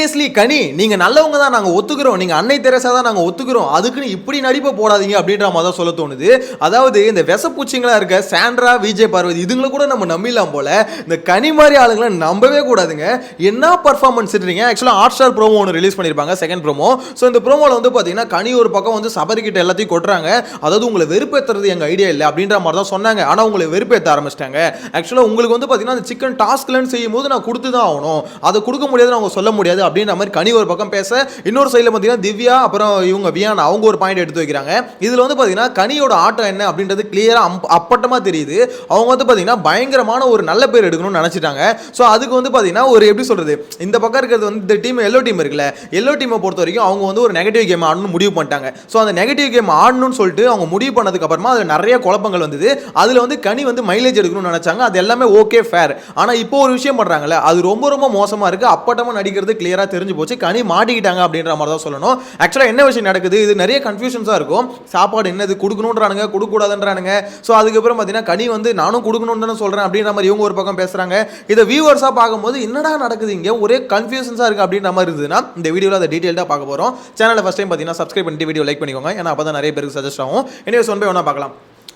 Seriously கனி நீங்க நல்லவங்க தான் நாங்க ஒத்துக்கிறோம். நீங்க அன்னை தெரசா தான் நாங்க ஒத்துக்கிறோம். அதுக்குன்னு இப்படி நடிப்பை போடாதீங்க அப்படின்ற மாதிரி தான் சொல்ல தோணுது. அதாவது இந்த விசப்பூச்சிங்களா இருக்க சாண்ட்ரா விஜய் பார்வதி இதுங்களை கூட நம்ம நம்பிடலாம் போல. இந்த கனி மாதிரி ஆளுங்களை நம்பவே கூடாதுங்க. என்ன பர்ஃபார்மன்ஸ் இருக்கீங்க ஆக்சுவலாக ஹாட் ஸ்டார் ப்ரோமோ ஒன்று ரிலீஸ் பண்ணியிருப்பாங்க செகண்ட் ப்ரோமோ ஸோ இந்த ப்ரோமோவில் வந்து பார்த்தீங்கன்னா கனி ஒரு பக்கம் வந்து சபரிக்கிட்ட எல்லாத்தையும் கொட்டுறாங்க. அதாவது உங்களை வெறுப்பேற்றுறது எங்கள் ஐடியா இல்லை அப்படின்ற மாதிரி தான் சொன்னாங்க. ஆனால் உங்களை வெறுப்பேற்ற ஆரம்பிச்சிட்டாங்க. ஆக்சுவலாக உங்களுக்கு வந்து பார்த்தீங்கன்னா அந்த சிக்கன் டாஸ்க்லன்னு செய்யும் போது நான் கொடுத்து தான் ஆகணும். அதை கொடுக்க முடியாதுன்னு அவங்க சொல்ல முடியாது அப்படின்ற மாதிரி கனி ஒரு பக்கம் பேச இன்னொரு சைடில் பார்த்தீங்கன்னா திவ்யா அப்புறம் இவங்க வியான் அவங்க ஒரு பாயிண்ட் எடுத்து வைக்கிறாங்க. இதில் வந்து பார்த்தீங்கன்னா கனியோட ஆட்டம் என்ன அப்படின்றது கிளியராக அப்பட்டமாக தெரியுது. அவங்க வந்து பார்த்தீங்கன்னா பயங்கரமான ஒரு நல்ல பேர் எடுக்கணும்னு நினச்சிட்டாங்க. ஸோ அதுக்கு வந்து பார்த்தீங்கன்னா ஒரு எப்படி சொல்கிறது இந்த பக்கம் இருக்கிறது வந்து இந்த டீம் எல்லோ டீம் இருக்குல்ல எல்லோ டீமை பொறுத்த வரைக்கும் அவங்க வந்து ஒரு நெகட்டிவ் கேம் ஆடணும்னு முடிவு பண்ணிட்டாங்க. ஸோ அந்த நெகட்டிவ் கேம் ஆடணும்னு சொல்லிட்டு அவங்க முடிவு பண்ணதுக்கு அப்புறமா அதில் நிறைய குழப்பங்கள் வந்தது. அதில் வந்து கனி வந்து மைலேஜ் எடுக்கணும்னு நினச்சாங்க. அது எல்லாமே ஓகே ஃபேர் ஆனால் இப்போ ஒரு விஷயம் பண்ணுறாங்கல்ல அது ரொம்ப ரொம்ப மோசமாக இருக்குது அப்பட்டமாக நடிக்கிறது கிளியராக தெரிஞ்சு போச்சு. கனி மாட்டிக்கிட்டாங்க அப்படின்ற மாதிரி தான் சொல்லணும். ஆக்சுவலாக என்ன விஷயம் நடக்குது? இது நிறைய கன்ஃபியூஷன்ஸாக இருக்கும். சாப்பாடு என்னது? கொடுக்கணுன்றானுங்க கொடுக்கூடாதுன்றானுங்க ஸோ அதுக்கப்புறம் பார்த்தீங்கன்னா கனி வந்து நானும் கொடுக்கணுன்னு சொல்கிறேன் அப்படின்ற மாதிரி இவங்க ஒரு பக்கம் பேசுகிறாங்க இதை வியூவர்ஸாக பார்க்கும்போது என்னடா நடக்குது இங்கே? ஒரே கன்ஃபியூஷன்ஸாக இருக்குது அப்படின்ற மாதிரி இருந்ததுன்னா இந்த வீடியோவில் அதை டீட்டெயில்டாக பார்க்க போகிறோம் சேனலை ஃபஸ்ட் டைம் பார்த்தீங்கன்னா சப்ஸ்கிரைப் பண்ணிட்டு வீடியோ லைக் பண்ணிக்கோங்க. ஏன்னா அப்போ தான் நிறைய பேருக்கு சஜஸ்ட் ஆகும். எனவே ஒன் பை ஒன்றா பார்க்கலாம்.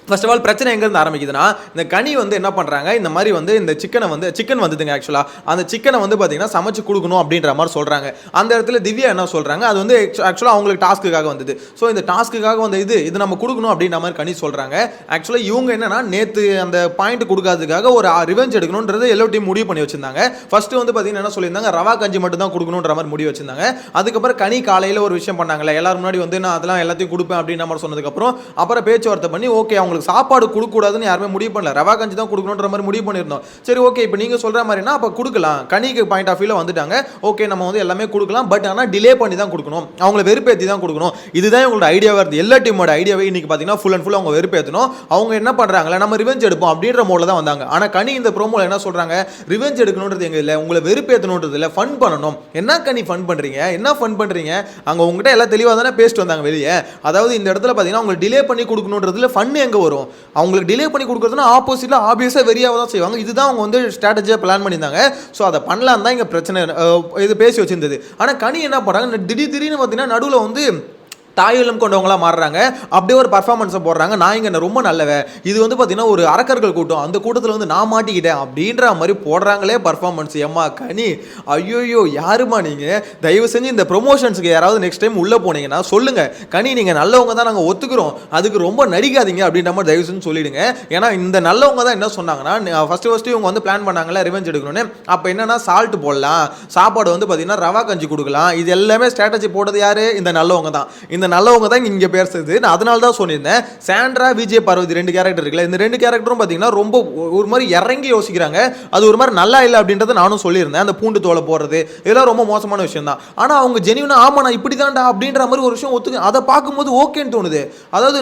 ஃபர்ஸ்ட் ஆஃப் ஆல் பிரச்சனை எங்கேருந்து ஆரம்பிக்குதுன்னா இந்த கனி வந்து என்ன பண்ணுறாங்க இந்த மாதிரி வந்து இந்த சிக்கனை வந்து சிக்கன் வந்துதுங்க ஆக்சுவலாக அந்த சிக்கனை வந்து பார்த்தீங்கன்னா சமைச்சு கொடுக்கணும் அப்படின்ற மாதிரி சொல்கிறாங்க அந்த இடத்துல திவ்யா என்ன சொல்கிறாங்க அது வந்து ஆக்சுவலாக அவங்களுக்கு டாஸ்க்குக்காக வந்தது. ஸோ இந்த டாஸ்க்குக்காக வந்த இது இது நம்ம கொடுக்கணும் அப்படின்ற மாதிரி கனி சொல்கிறாங்க ஆக்சுவலாக இவங்க என்னன்னா நேற்று அந்த பாயிண்ட் கொடுக்காததுக்காக ஒரு ரிவெஞ்ச் எடுக்கணுன்றது எல்லோ டீம் முடிவு பண்ணி வச்சிருந்தாங்க. ஃபர்ஸ்ட் வந்து பார்த்தீங்கன்னா என்ன சொல்லியிருந்தாங்க? ரவா கஞ்சி மட்டும் தான் கொடுக்கணுன்ற மாதிரி முடிவு வச்சிருந்தாங்க. அதுக்கப்புறம் கனி காலையில் ஒரு விஷயம் பண்ணாங்கல்ல. எல்லாரும் முன்னாடி வந்து நான் அதெல்லாம் எல்லாத்தையும் கொடுப்பேன் அப்படின்ற மாதிரி சொன்னதுக்கப்புறம் அப்புறம் பேச்சுவார்த்தை பண்ணி ஓகே அவங்க அவங்களுக்கு சாப்பாடு கொடுக்கூடாதுன்னு யாருமே முடிவு பண்ணல. ரவா கஞ்சி தான் கொடுக்கணுன்ற மாதிரி முடிவு பண்ணியிருந்தோம். சரி ஓகே இப்போ நீங்கள் சொல்கிற மாதிரினா அப்போ கொடுக்கலாம். கனிக்கு பாயிண்ட் ஆஃப் வியூவில் வந்துட்டாங்க. ஓகே நம்ம வந்து எல்லாமே கொடுக்கலாம். பட் ஆனால் டிலே பண்ணி தான் கொடுக்கணும். அவங்கள வெறுப்பேற்றி தான் கொடுக்கணும். இதுதான் உங்களோட ஐடியாவாக இருக்குது எல்லா டீமோட ஐடியாவே இன்றைக்கி பார்த்தீங்கன்னா ஃபுல் அண்ட் ஃபுல் அவங்க வெறுப்பேற்றணும் அவங்க என்ன பண்ணுறாங்களே நம்ம ரிவெஞ்ச் எடுப்போம் அப்படின்ற மோடில் தான் வந்தாங்க. ஆனால் கனி இந்த ப்ரோமோவில் என்ன சொல்கிறாங்க ரிவெஞ்ச் எடுக்கணுன்றது எங்கள் இல்லை. உங்களை வெறுப்பேற்றணுன்றது இல்லை. ஃபன் பண்ணணும். என்ன கனி ஃபன் பண்ணுறீங்க என்ன ஃபன் பண்ணுறீங்க அங்கே உங்ககிட்ட எல்லாம் தெளிவாக தானே பேசிட்டு வந்தாங்க வெளியே. அதாவது இந்த இடத்துல பார்த்தீங்கன்னா அவங்க டிலே பண்ணி கொடுக்கணுன்றதுல ஃபன் எங்கே வரும். அவங்களுக்கு டிலே பண்ணி கொடுக்குறதுனா ஆப்போசிட்டில் ஆப்வியஸாக வெறியாக தான் செய்வாங்க. இதுதான் அவங்க வந்து ஸ்ட்ராட்டஜியாக பிளான் பண்ணியிருந்தாங்க. ஸோ அதை பண்ணலாம் தான் இங்கே பிரச்சனை இது பேசி வச்சிருந்தது. ஆனால் கனி என்ன பண்ணுறாங்க திடீர் திடீர்னு பார்த்தீங்கன்னா நடுவில் வந்து தாயுள்ளம் கொண்டவங்களாக மாறுறாங்க. அப்படியே ஒரு பர்ஃபார்மன்ஸை போடுறாங்க. நான் இங்கே ரொம்ப நல்லவன். இது வந்து பார்த்தீங்கன்னா ஒரு அரக்கர்கள் கூட்டம். அந்த கூட்டத்தில் வந்து நான் மாட்டிக்கிட்டேன் அப்படின்ற மாதிரி போடுறாங்களே பர்ஃபார்மன்ஸ் எம்மா கனி. ஐயோயோ யாருமா நீங்கள் தயவு செஞ்சு இந்த ப்ரொமோஷன்ஸுக்கு யாராவது நெக்ஸ்ட் டைம் உள்ளே போனீங்கன்னா சொல்லுங்கள் கனி நீங்கள் நல்லவங்க தான் நாங்கள் ஒத்துக்கிறோம். அதுக்கு ரொம்ப நடிக்காதீங்க அப்படின்ற மாதிரி தயவு செஞ்சு சொல்லிடுங்க. ஏன்னா இந்த நல்லவங்க தான் என்ன சொன்னாங்கன்னா ஃபஸ்ட்டு ஃபஸ்ட்டு இவங்க வந்து பிளான் பண்ணாங்களே ரிவெஞ்ச் எடுக்கணும்னு. அப்போ என்னென்னா சால்ட் போடலாம். சாப்பாடு வந்து பார்த்தீங்கன்னா ரவா கஞ்சி கொடுக்கலாம். இது எல்லாமே ஸ்ட்ராட்டஜி போட்டது யார்? இந்த நல்லவங்க தான். இந்த நல்லவங்க தான் இங்கே பேசுறது நான் அதனால தான் சொல்லியிருந்தேன். சாண்ட்ரா விஜய் பார்வதி ரெண்டு கேரக்டர் இருக்குல்ல இந்த ரெண்டு கேரக்டரும் பார்த்தீங்கன்னா ரொம்ப ஒரு மாதிரி இறங்கி யோசிக்கிறாங்க. அது ஒரு மாதிரி நல்லா இல்லை அப்படின்றத நானும் சொல்லியிருந்தேன். அந்த பூண்டு தோலை போடுறது இதெல்லாம் ரொம்ப மோசமான விஷயம் தான். ஆனால் அவங்க ஜெனியூனா ஆமாம் நான் இப்படி தான்டா அப்படின்ற மாதிரி ஒரு விஷயம் ஒத்துக்க அதை பார்க்கும்போது ஓகேன்னு தோணுது. அதாவது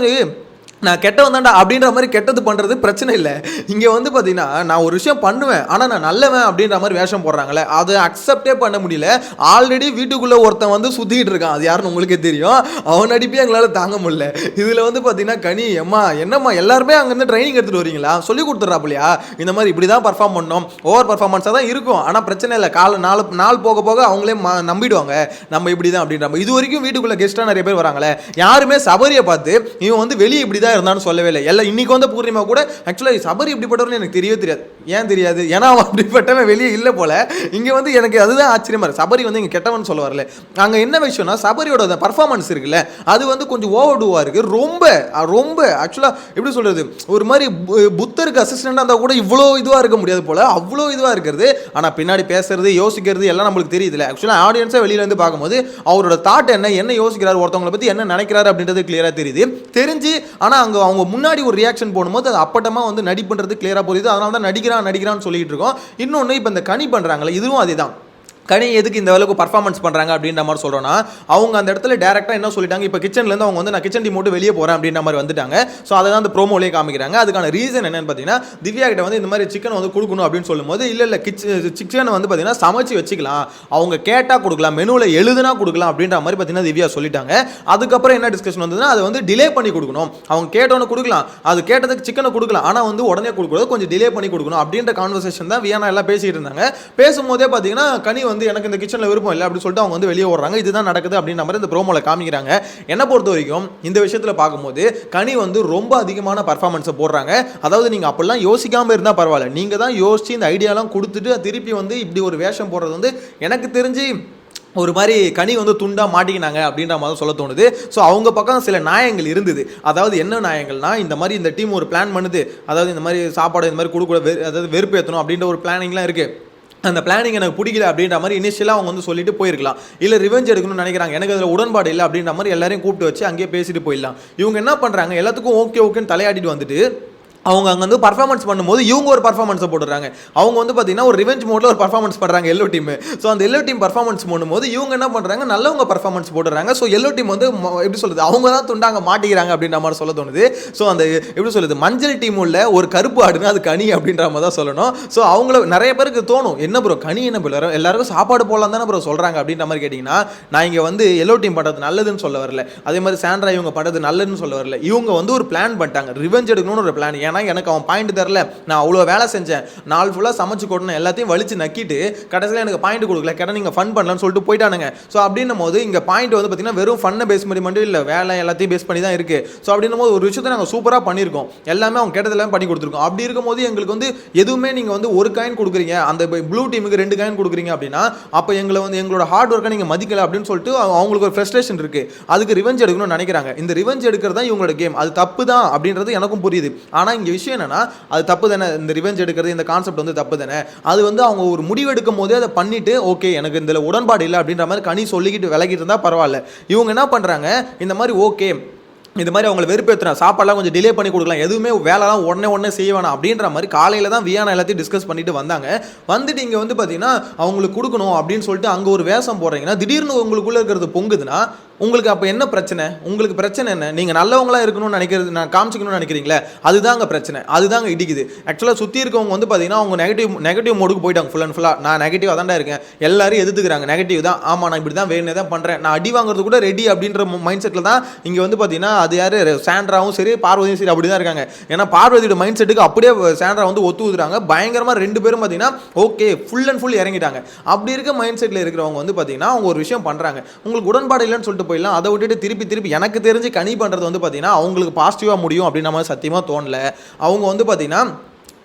நான் கெட்டவன் தாண்டா அப்படின்ற மாதிரி கெட்டது பண்ணுறது பிரச்சனை இல்லை. இங்கே வந்து பார்த்தீங்கன்னா நான் ஒரு விஷயம் பண்ணுவேன் ஆனால் நான் நல்லவன் அப்படின்ற மாதிரி வேஷம் போடுறாங்களே அதை அக்செப்டே பண்ண முடியல. ஆல்ரெடி வீட்டுக்குள்ளே ஒருத்தன் வந்து சுற்றிக்கிட்டு இருக்கான். அது யாருன்னு உங்களுக்கே தெரியும். அவன் அடிப்பே எங்களால் தாங்க முடியல. இதில் வந்து பார்த்தீங்கன்னா கனி எம்மா என்னம்மா எல்லாருமே அங்கேருந்து ட்ரைனிங் எடுத்துகிட்டு வரீங்களா? சொல்லி கொடுத்துட்றாப்புலையா? இந்த மாதிரி இப்படி தான் பர்ஃபார்ம் பண்ணோம் ஓவர் பர்ஃபார்மன்ஸாக தான் இருக்கும். ஆனால் பிரச்சனை இல்லை. கால நாள் நாள் போக போக அவங்களே நம்பிடுவாங்க. நம்ம இப்படி தான் அப்படின்ற மாதிரி. இது வரைக்கும் வீட்டுக்குள்ளே கெஸ்ட்டாக நிறைய பேர் வராங்களே. யாருமே சபரியை பார்த்து இவன் வந்து வெளியே இப்படி தான் இருந்தான்னு சொல்லவே இல்லை. எல்லாம் இன்னைக்கு வந்து பூர்ணிமா கூட ஆக்சுவலாக சபரி இப்படிப்பட்டவர்னு எனக்கு தெரியவே தெரியாது. ஏன் தெரியாது? ஏன்னா அவன் அப்படிப்பட்டவன் வெளியே இல்லை போல. இங்கே வந்து எனக்கு அதுதான் ஆச்சரியமாக இருக்குது சபரி வந்து இங்கே கெட்டவன் சொல்ல வரல. அங்கே என்ன விஷயம்னா சபரியோட அந்த பர்ஃபார்மன்ஸ் இருக்குல்ல அது வந்து கொஞ்சம் ஓவர் டூவாக இருக்குது ரொம்ப ரொம்ப ஆக்சுவலாக எப்படி சொல்கிறது ஒரு மாதிரி பு- புத்தருக்கு அசிஸ்டண்டாக இருந்தால் கூட இவ்வளோ இதுவாக இருக்க முடியாது போல். அவ்வளோ இதுவாக இருக்கிறது. ஆனால் பின்னாடி பேசுறது யோசிக்கிறது எல்லாம் நம்மளுக்கு தெரியுதுல ஆக்சுவலாக ஆடியன்ஸை வெளியிலேருந்து பார்க்கும்போது அவரோட தாட் என்ன என்ன யோசிக்கிறார் ஒருத்தவங்களை பற்றி என்ன நினைக்கிறாரு அப்படின்றது கிளியராக தெரியுது. தெரிஞ்சு ஆனால் அங்கே அவங்க முன்னாடி ஒரு ரியாக்ஷன் போடும்போது அது அப்பட்டமாக வந்து நடிப்புன்றது கிளியராக புரியுது. அதனால தான் நடிக்கிறான் நடிக்கிறான்னு சொல்லிட்டு இருக்கோம். இன்னொன்று இப்போ இந்த கனி பண்ணுறாங்களே இதுவும் அதே தான் கனி எதுக்கு இந்த அளவுக்கு பர்ஃபார்மன்ஸ் பண்ணுறாங்க அப்படின்ற மாதிரி சொல்கிறோன்னா அவங்க அந்த இடத்துல டேரெக்டாக என்ன சொல்லிட்டாங்க? இப்போ கிச்சன்லேருந்து அவங்க வந்து நான் கிச்சன் டீம் மட்டும் வெளியே போகிறேன் அப்படின்ற மாதிரி வந்துட்டாங்க. ஸோ அதை தான் அந்த ப்ரோமோலேயே காமிக்கிறாங்க. அதுக்கான ரீசன் என்னன்னு பார்த்தீங்கன்னா திவ்யா கிட்ட வந்து இந்த மாதிரி சிக்கன் வந்து கொடுக்கணும் அப்படின்னு சொல்லும்போது இல்லை இல்லை கிச்சன் சிக்கனை வந்து பார்த்தீங்கன்னா சமைச்சு வச்சுக்கலாம். அவங்க கேட்டால் கொடுக்கலாம். மெனுவில் எழுதுனா கொடுக்கலாம் அப்படின்ற மாதிரி பார்த்தீங்கன்னா திவ்யா சொல்லிட்டாங்க. அதுக்கப்புறம் என்ன டிஸ்கஷன் வந்ததுன்னா அதை வந்து டிலே பண்ணி கொடுக்கணும். அவங்க கேட்டோன்னு கொடுக்கலாம். அது கேட்டதுக்கு சிக்கனை கொடுக்கலாம். ஆனால் வந்து உடனே கொடுக்கூடாது கொஞ்சம் டிலே பண்ணி கொடுக்கணும் அப்படின்ற கான்வர்சேஷன் தான் வியானா எல்லாம் பேசிகிட்டு இருந்தாங்க. பேசும்போதே பார்த்தீங்கன்னா கனி வந்து எனக்கு இந்த கிச்சனில் விருப்பம் இல்லை அப்படின்னு சொல்லிட்டு அவங்க வந்து வெளியே ஓடுறாங்க. இதுதான் நடக்குது அப்படின்ற மாதிரி இந்த ப்ரோமோவில் காமிக்கிறாங்க. என்னை பொறுத்த வரைக்கும் இந்த விஷயத்தில் பார்க்கும்போது கனி வந்து ரொம்ப அதிகமான பர்ஃபார்மன்ஸை போடுறாங்க. அதாவது நீங்கள் அப்படிலாம் யோசிக்காமல் இருந்தால் பரவாயில்ல. நீங்கள் தான் யோசித்து இந்த ஐடியாலாம் கொடுத்துட்டு திருப்பி வந்து இப்படி ஒரு வேஷம் போடுறது வந்து எனக்கு தெரிஞ்சு ஒரு மாதிரி கனி வந்து துண்டாக மாட்டிக்கினாங்க அப்படின்ற மாதிரி சொல்ல தோணுது. ஸோ அவங்க பக்கம் சில நியாயங்கள் இருந்தது. அதாவது என்ன நியாயங்கள்னா இந்த மாதிரி இந்த டீம் ஒரு பிளான் பண்ணுது. அதாவது இந்த மாதிரி சாப்பாடு இந்த மாதிரி கொடுக்க வெ- அதாவது வெறுப்பு ஏற்றணும் அப்படின்ற ஒரு பிளானிங்லாம் இருக்குது அந்த பிளானிங் எனக்கு பிடிக்கல அப்படின்ற மாதிரி இனிஷியலாக அவங்க வந்து சொல்லிட்டு போயிருக்கலாம். இல்லை ரிவெஞ்ச் எடுக்கணும்னு நினைக்கிறாங்க. எனக்கு அதில் உடன்பாடு இல்லை அப்படின்ற மாதிரி எல்லாரையும் கூப்பிட்டு வச்சு அங்கேயே பேசிட்டு போயிடலாம். இவங்க என்ன பண்ணுறாங்க எல்லாத்துக்கும் ஓகே ஓகேன்னு தலையாடிட்டு வந்துட்டு அவங்க அங்கே வந்து பர்ஃபார்மன்ஸ் பண்ணும்போது இவங்க ஒரு பர்ஃபார்மன்ஸை போட்டுறாங்க அவங்க வந்து பார்த்தீங்கன்னா ஒரு ரிவெஞ்ச் மோடில் ஒரு பர்ஃபார்மன்ஸ் பண்ணுறாங்க எல்லோ டீம் ஸோ அந்த எல்லோ டீம் பர்ஃபார்மன்ஸ் பண்ணும்போது இவங்க என்ன பண்ணுறாங்க நல்லவங்க பர்ஃபார்மன்ஸ் போட்டுறாங்க ஸோ எல்லோ டீம் வந்து எப்படி சொல்லுது அவங்க தான் துண்டாங்க மாட்டிக்கிறாங்க அப்படின்ற மாதிரி சொல்ல தோணுது. ஸோ அந்த எப்படி சொல்லுது மஞ்சள் டீம் உள்ள ஒரு கருப்பு ஆடுனா அது கனி அப்படின்ற மாதிரி தான் சொல்லணும். ஸோ அவங்கள நிறைய பேருக்கு தோணும். என்ன ப்ரோ கனி என்ன ப்ரோ எல்லாருக்கும் சாப்பாடு போடலாம் தானே ப்ரோ சொல்கிறாங்க அப்படின்ற மாதிரி கேட்டிங்கன்னா நான் இங்கே வந்து எல்லோ டீம் பண்ணுறது நல்லதுன்னு சொல்ல வரல. அதே மாதிரி சாண்ட்ரா இவங்க பண்ணுறது நல்லதுன்னு சொல்ல வரல. இவங்க வந்து ஒரு பிளான் பண்ணிட்டாங்க. ரிவெஞ்ச் எடுக்கணும்னு ஒரு பிளான் ஏன்னா எனக்கு அவன் பாயிண்ட் தரல. நான் அவ்வளோ வேலை செஞ்சேன். நாள் ஃபுல்லாக சமைச்சு கொட்டணும் எல்லாத்தையும் வலிச்சு நக்கிட்டு கடைசியில் எனக்கு பாயிண்ட் கொடுக்கல. கேட்டால் நீங்கள் ஃபன் பண்ணலன்னு சொல்லிட்டு போயிட்டானுங்க. ஸோ அப்படின்னும் போது இங்கே பாயிண்ட் வந்து பார்த்தீங்கன்னா வெறும் ஃபன்னை பேஸ் பண்ணி மட்டும் இல்லை வேலை எல்லாத்தையும் பேஸ் பண்ணி தான் இருக்குது ஸோ அப்படின்னும் போது ஒரு விஷயத்தை நாங்கள் சூப்பராக பண்ணியிருக்கோம். எல்லாமே அவங்க கேட்டதெல்லாம் பண்ணி கொடுத்துருக்கோம். அப்படி இருக்கும்போது எங்களுக்கு வந்து எதுவுமே நீங்கள் வந்து ஒரு காயின் கொடுக்குறீங்க. அந்த ப்ளூ டீமுக்கு ரெண்டு காயின் கொடுக்குறீங்க அப்படின்னா அப்போ எங்களை வந்து எங்களோட ஹார்ட் ஒர்க்கை நீங்கள் மதிக்கல அப்படின்னு சொல்லிட்டு அவங்களுக்கு ஒரு ஃப்ரெஸ்ட்ரேஷன் இருக்குது அதுக்கு ரிவெஞ்ச் எடுக்கணும்னு நினைக்கிறாங்க. இந்த ரிவெஞ்ச் எடுக்கிறது தான் இவங்களோட கேம் அது தப்பு தான் அப்படின்றது எனக்கும் புரியுது. ஆனால் இங்கே விஷயம் என்னன்னா அது தப்பு தானே இந்த ரிவெஞ்ச் எடுக்கிறது இந்த கான்செப்ட் வந்து தப்பு தானே அது வந்து அவங்க ஒரு முடிவு எடுக்கும் போதே அதை பண்ணிட்டு ஓகே எனக்கு இதில் உடன்பாடு இல்லை அப்படின்ற மாதிரி கனி சொல்லிக்கிட்டு விலகிட்டு இருந்தால் பரவாயில்ல. இவங்க என்ன பண்ணுறாங்க இந்த மாதிரி ஓகே இந்த மாதிரி அவங்களை வெறுப்பேற்றுறேன் சாப்பாடுலாம் கொஞ்சம் டிலே பண்ணி கொடுக்கலாம். எதுவுமே வேலைலாம் உடனே உடனே செய்ய வேணாம் அப்படின்ற மாதிரி காலையில் தான் வியானா எல்லாத்தையும் டிஸ்கஸ் பண்ணிட்டு வந்தாங்க. வந்துட்டு இங்கே வந்து பார்த்தீங்கன்னா அவங்களுக்கு கொடுக்கணும் அப்படின்னு சொல்லிட்டு அங்கே ஒரு வேஷம் போடுறீங்கன்னா திடீர்னு உங்களுக்குள்ளே இருக்கிறது பொங்குதுன்னா உங்களுக்கு அப்போ என்ன பிரச்சனை? உங்களுக்கு பிரச்சனை என்ன? நீங்கள் நல்லவங்களா இருக்கணும்னு நினைக்கிறது நான் காமிச்சிக்கணும்னு நினைக்கிறீங்களே அதுதாங்க பிரச்சனை. அதுதாங்க இடிக்குது. ஆக்சுவலாக சுற்றி இருக்கவங்க வந்து பார்த்தீங்கன்னா அவங்க நெகட்டிவ் நெகட்டிவ் மோடுக்கு போயிட்டாங்க ஃபுல் அண்ட் ஃபுல்லாக நான் நெகட்டிவாக தான் இருக்கேன். எல்லாரும் எதிர்த்துக்கிறாங்க. நெகட்டிவ் தான். ஆமாம் நான் இப்படி தான் வேணும் தான் பண்ணுறேன் நான் அடி வாங்குறது கூட ரெடி அப்படின்ற மைண்ட் செட்டில் தான் இங்கே வந்து பார்த்தீங்கன்னா அது யார்? சாண்ட்ராவும் சரி பார்வதியும் சரி அப்படி தான் இருக்காங்க. ஏன்னா பார்வதியோட மைண்ட் செட்டுக்கு அப்படியே சாண்ட்ரா வந்து ஒத்து ஊதுறாங்க. பயங்கரமாக ரெண்டு பேரும் பார்த்தீங்கன்னா ஓகே ஃபுல் அண்ட் ஃபுல் இறங்கிட்டாங்க. அப்படி இருக்க மைண்ட் செட்டில் இருக்கிறவங்க வந்து பார்த்தீங்கன்னா அவங்க ஒரு விஷயம் பண்ணுறாங்க உங்களுக்கு உடன்பாடு இல்லைன்னு சொல்லிட்டு போயிடலாம். அதை விட்டுட்டு திருப்பி திருப்பி எனக்கு தெரிஞ்சு கனி பண்ணுறது வந்து பார்த்தீங்கன்னா அவங்களுக்கு பாசிட்டிவாக முடியும் அப்படின்னு நம்ம சத்தியமாக தோணல. அவங்க வந்து பார்த்தீங்கன்னா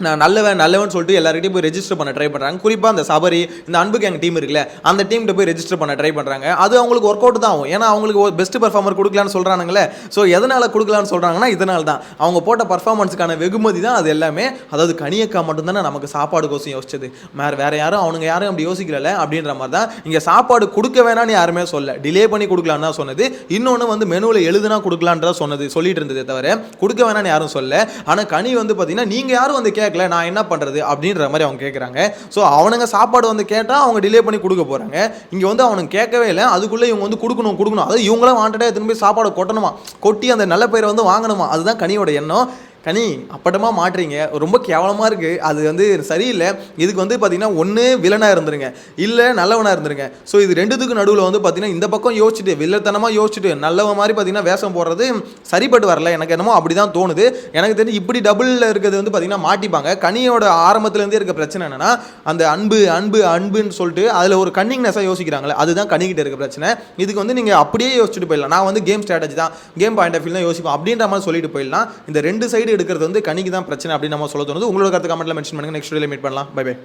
நான் நல்லவன் நல்லவன் சொல்லிட்டு எல்லாருக்கிட்டையும் போய் ரெஜிஸ்டர் பண்ண ட்ரை பண்ணுறாங்க குறிப்பாக அந்த சபரி இந்த அன்புக்கு எங்கள் டீம் இருக்குல்ல அந்த டீம்கிட்ட போய் ரெஜிஸ்டர் பண்ண ட்ரை பண்ணுறாங்க அது அவங்களுக்கு ஒர்க் அவுட் தான் ஆகும். ஏன்னா அவங்களுக்கு ஒரு பெஸ்ட் பர்ஃபார்மர் கொடுக்கலான்னு சொல்கிறானுங்களே ஸோ எதனால் கொடுக்கலான்னு சொல்கிறாங்கன்னா இதனால தான் அவங்க போட்ட பர்ஃபார்மன்ஸுக்கான வெகுமதி தான் அது எல்லாமே. அதாவது கனியக்கா மட்டும்தானே நமக்கு சாப்பாடு கோசம் யோசிச்சது. வேறு வேறு யாரும் அவனுங்க யாரும் அப்படி யோசிக்கல அப்படின்ற மாதிரி தான் இங்கே சாப்பாடு கொடுக்க வேணாம்னு யாருமே சொல்ல டிலே பண்ணி கொடுக்கலான்னு தான் சொன்னது. இன்னொன்று வந்து மெனுவில் எழுதுனா கொடுக்கலான்றதான் சொன்னது சொல்லிட்டு இருந்ததே தவிர கொடுக்க வேணாம்னு யாரும் சொல்ல ஆனால் கனி வந்து பார்த்தீங்கன்னா நீங்கள் யாரும் வந்து கே கேட்கல நான் என்ன பண்ணுறது அப்படின்ற மாதிரி அவங்க கேட்குறாங்க ஸோ அவனுங்க சாப்பாடு வந்து கேட்டால் அவங்க டிலே பண்ணி கொடுக்க போகிறாங்க இங்கே வந்து அவனுங்க கேட்கவே இல்லை. அதுக்குள்ளே இவங்க வந்து கொடுக்கணும் கொடுக்கணும். அதாவது இவங்களாம் வாண்டடாக எடுத்துன்னு போய் சாப்பாடு கொட்டணுமா? கொட்டி அந்த நல்ல பேரை வந்து வாங்கணுமா? அதுதான் கனியோட எண்ணம். கனி அப்பட்டமாக மாட்டுறீங்க. ரொம்ப கேவலமாக இருக்குது அது வந்து சரியில்லை. இதுக்கு வந்து பார்த்தீங்கன்னா ஒன்று வில்லனாக இருந்துருங்க. இல்லை நல்லவனாக இருந்துருங்க. ஸோ இது ரெண்டுத்துக்கு நடுவில் வந்து பார்த்தீங்கன்னா இந்த பக்கம் யோசிச்சுட்டு வில்லத்தனமாக யோசிச்சுட்டு நல்லவன் மாதிரி பார்த்தீங்கன்னா வேஷம் போடுறது சரிப்பட்டு வரல. எனக்கு என்னமோ அப்படி தான் தோணுது. எனக்கு தெரிஞ்சு இப்படி டபுளில் இருக்கிறது வந்து பார்த்தீங்கன்னா மாட்டிப்பாங்க. கனியோட ஆரம்பத்துலேருந்தே இருக்க பிரச்சனை என்னென்னா அந்த அன்பு அன்பு அன்புன்னு சொல்லிட்டு அதில் ஒரு கன்னிங்னஸாக யோசிக்கிறாங்களே அதுதான் கனிக்கிட்ட இருக்க பிரச்சனை. இதுக்கு வந்து நீங்கள் அப்படியே யோசிச்சுட்டு போயிடலாம். நான் வந்து கேம் ஸ்ட்ராட்டஜி தான் கேம் பாயிண்ட் ஆஃப் வியூ தான் யோசிப்போம் அப்படின்ற மாதிரி சொல்லிட்டு போயிடலாம். இந்த ரெண்டு சைடு எடுக்கிறது வந்து கனிக்கு தான் பிரச்சனை அப்படின்னு நம்ம சொல்ல தோணுது. உங்களோட கருத்து கமெண்ட்ல மென்ஷன் பண்ணுங்க. நெக்ஸ்ட் வீடியோல மீட் பண்ணலாம். Bye by